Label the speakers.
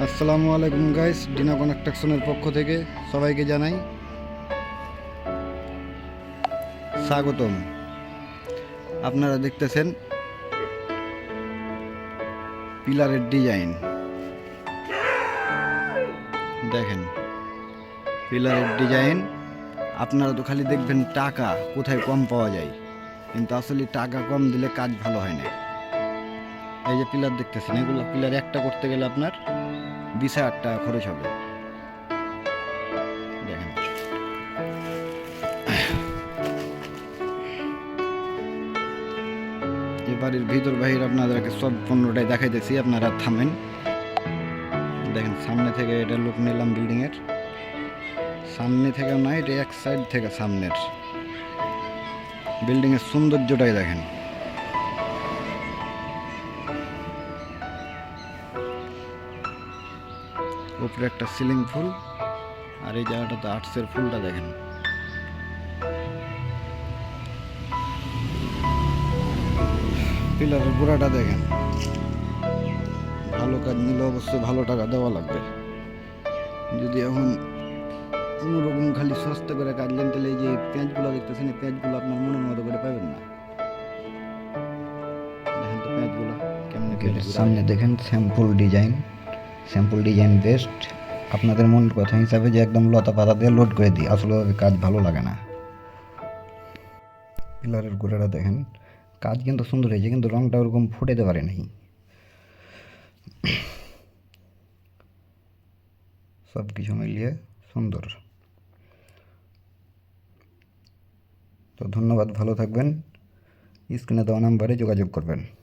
Speaker 1: আসসালামু আলাইকুম guys, dinner কনস্ট্রাকশনের পক্ষ থেকে সবাইকে জানাই স্বাগতম। আপনারা দেখতেছেন পিলারের ডিজাইন। দেখেন, পিলারের ডিজাইন, আপনারা তো খালি দেখবেন টাকা, কোথায় কম পাওয়া যায়। কিন্তু আসলে টাকা কম দিলে কাজ ভালো হয় না। এই যে পিলার দেখতেছেন, এগুলো পিলার একটা করতে গেলে আপনার বিশ হাজার টাকা খরচ হবে। দেখেন। এ বাড়ির ভিতর বাহির আপনাদেরকে সব পণ্যটাই দেখাইতেছি, আপনারা থামেন। দেখেন, সামনে থেকে এটা লোক নিলাম বিল্ডিংয়ের। সামনে থেকে না, এটা এক সাইড থেকে সামনের। বিল্ডিংয়ের সৌন্দর্যটাই দেখেন। উপরে একটা সিলিং ফুল, আর এই জায়গাটাতে আর্টসের ফুলটা দেখেন। পিলারের গোড়াটা দেখেন। ভালো কাজ নিলে অবশ্যই ভালো টাকা দেওয়া লাগবে। যদি এখন কোনো রকম খালি সস্তা করে কাটলেন তাহলে এই যে পেঁয়াজগুলো দেখতেছেন, এই পেঁয়াজগুলো আপনার মনের মতো করে পাবেন না। দেখেন তো পেঁয়াজগুলো কেমনে
Speaker 2: সামনে দেখেন sample design sample design best আপনাদের মনের কথা হিসাবে যে একদম লতা পাতা দিয়ে লোড করে দিই আসলে কাজ ভালো লাগে না। পিলারের গোড়াটা দেখেন, কাজ কিন্তু সুন্দর হয়েছে, কিন্তু রঙটা ওরকম ফুটেতে পারে নাই। সব কিছু মিলিয়ে সুন্দর। তো ধন্যবাদ, ভালো থাকবেন। স্ক্রিনে দেওয়া নাম্বারে যোগাযোগ করবেন।